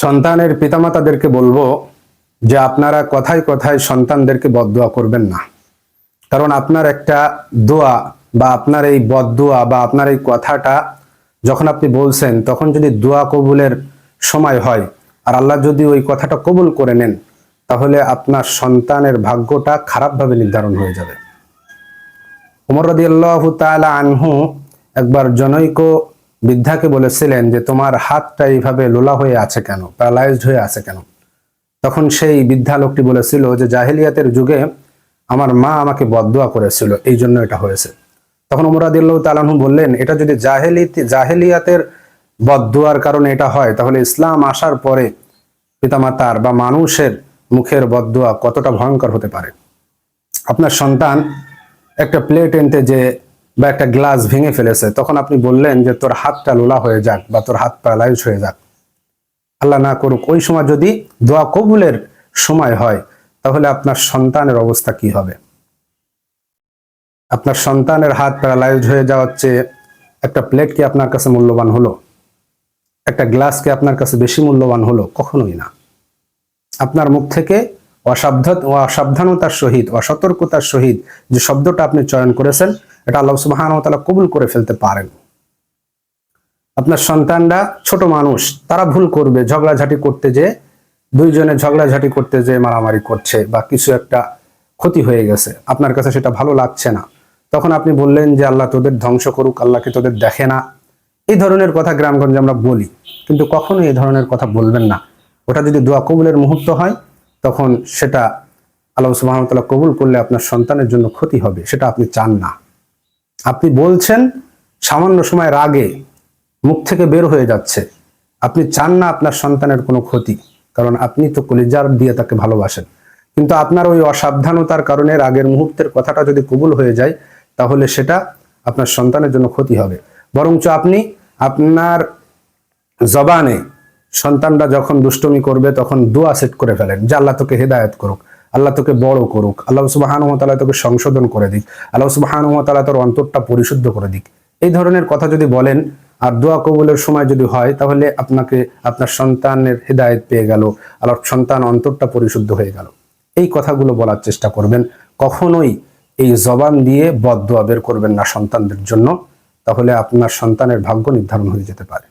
সন্তানের পিতামাতাদেরকে বলব যে আপনারা কথায় কথায় সন্তানদেরকে বদদোয়া করবেন না। কারণ আপনার একটা দোয়া বা আপনার এই বদদোয়া বা আপনার এই কথাটা যখন আপনি বলছেন, তখন যদি দোয়া কবুলের সময় হয় আর আল্লাহ যদি ওই কথাটা কবুল করে নেন, তাহলে আপনার সন্তানের ভাগ্যটা খারাপভাবে নির্ধারণ হয়ে যাবে। উমর রদিয়াল্লাহ তাআলা আনহু একবার জনৈক বৃদ্ধাকে বলেছিলেন যে, তোমার হাতটা এইভাবে লোলা হয়ে আছে কেন? প্যারালাইজড হয়ে আছে কেন? তখন সেই বৃদ্ধা লোকটি বলেছিল যে, জাহেলিয়াতের যুগে আমার মা আমাকে বদদোয়া করেছিল, এই জন্য এটা হয়েছে। তখন উমরাদিল্লাহ তালাহু বললেন, এটা যদি জাহেলি জাহেলিয়াতের বদদোয়ার কারণে এটা হয়, তাহলে ইসলাম আসার পরে পিতামাতার বা মানুষের মুখের বদদোয়া কতটা ভয়ঙ্কর হতে পারে? আপনার সন্তান একটা প্লেট এনতে যে বা একটা গ্লাস ভেঙে ফেলেছে, তখন আপনি বললেন যে তোর হাতটা লোলা হয়ে যাক বা তোর হাত প্যারালাইজ হয়ে যাক। আল্লাহ না করুক, ওই সময় যদি দোয়া কবুলের সময় হয়, তাহলে আপনার সন্তানের অবস্থা কি হবে? আপনার সন্তানের হাত প্যারালাইজ হয়ে যাওয়ার চেয়ে একটা প্লেট কি আপনার কাছে মূল্যবান হলো? একটা গ্লাস কি আপনার কাছে বেশি মূল্যবান হলো? কখনোই না। আপনার মুখ থেকে অসাবধান, অসাবধানতার সহিত, অসতর্কতার সহিত যে শব্দটা আপনি চয়ন করেছেন এটা আল্লাহ সুবাহান তালা কবুল করে ফেলতে পারেন। আপনার সন্তানরা ছোট মানুষ, তারা ভুল করবে, ঝগড়াঝাটি করতে যে দুইজনে ঝগড়াঝাটি করতে যে মারামারি করছে বা কিছু একটা ক্ষতি হয়ে গেছে। আপনার কাছে সেটা ভালো লাগছে না। তখন আপনি বললেন যে, আল্লাহ তোদের ধ্বংস করুক আল্লাহকে তোদের দেখে না। এই ধরনের কথা গ্রামগঞ্জে আমরা বলি, কিন্তু কখনো এই ধরনের কথা বলবেন না। ওটা যদি দোয়া কবুলের মুহূর্ত হয়, তখন সেটা আল্লাহ সুবাহতাল্লাহ কবুল করলে আপনার সন্তানের জন্য ক্ষতি হবে, সেটা আপনি চান না। আপনি বলছেন সামান্য সময় রাগে মুখ থেকে বের হয়ে যাচ্ছে। আপনি চান না আপনার সন্তানের কোনো ক্ষতি, কারণ আপনি তো কলিজার দিয়ে তাকে ভালোবাসেন। কিন্তু আপনার ওই অসাবধানতার কারণে রাগের মুহূর্তের কথাটা যদি কবুল হয়ে যায়, তাহলে সেটা আপনার সন্তানের জন্য ক্ষতি হবে। বরঞ্চ আপনি আপনার জবানে সন্তানরা যখন দুষ্টমি করবে, তখন দোয়া সেট করে ফেলেন, যে আল্লাহ তোকে হেদায়ত করুক। আল্লাহ তোকে বড় করুক। আল্লাহ সুবাহানুমতালা তোকে সংশোধন করে দিক। আল্লাহ সুবাহানুমতালা তোর অন্তরটা পরিশুদ্ধ করে দিক। এই ধরনের কথা যদি বলেন আর দোয়া কবুলের সময় যদি হয়, তাহলে আপনাকে আপনার সন্তানের হেদায়ত পেয়ে গেল। আল্লাহ সন্তান অন্তরটা পরিশুদ্ধ হয়ে গেল। এই কথাগুলো বলার চেষ্টা করবেন। কখনোই এই জবান দিয়ে বদ দোয়া বের করবেন না সন্তানদের জন্য। তাহলে আপনার সন্তানের ভাগ্য নির্ধারণ হয়ে যেতে পারে।